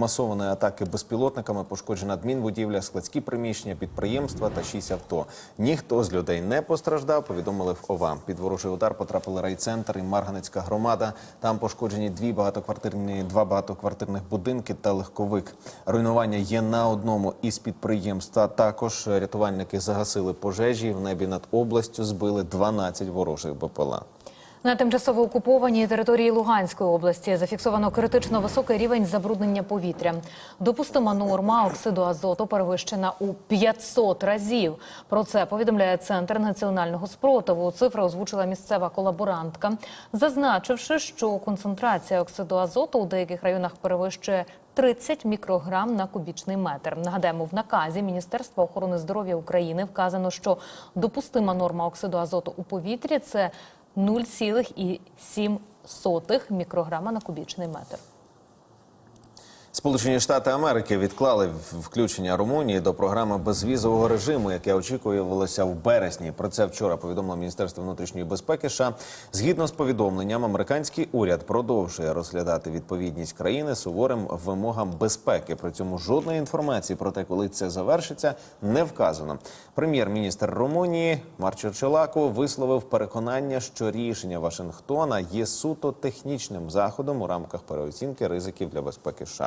масованої атаки безпілотниками пошкоджена адмінбудівля, складські приміщення, підприємства та шість авто. Ніхто з людей не постраждав. Повідомили в ОВА. Під ворожий удар потрапили райцентр і Марганецька громада. Там пошкоджені дві багатоквартирні, два багатоквартирних будинки та легковик. Руйнування є на одному із підприємств. Та також рятувальники загасили пожежі. В небі над областю збили 12 ворожих БПЛА. На тимчасово окупованій території Луганської області зафіксовано критично високий рівень забруднення повітря. Допустима норма оксиду азоту перевищена у 500 разів. Про це повідомляє Центр національного спротиву. Цифри озвучила місцева колаборантка, зазначивши, що концентрація оксиду азоту у деяких районах перевищує 30 мікрограм на кубічний метр. Нагадаємо, в наказі Міністерства охорони здоров'я України вказано, що допустима норма оксиду азоту у повітрі це 0,7 мікрограма на кубічний метр. Сполучені Штати Америки відклали включення Румунії до програми безвізового режиму, яке очікувалося в березні. Про це вчора повідомило Міністерство внутрішньої безпеки. США. згідно з повідомленням, американський уряд продовжує розглядати відповідність країни суворим вимогам безпеки. При цьому жодної інформації про те, коли це завершиться, не вказано. Прем'єр-міністр Румунії Марчо Челако висловив переконання, що рішення Вашингтона є суто технічним заходом у рамках переоцінки ризиків для безпеки США.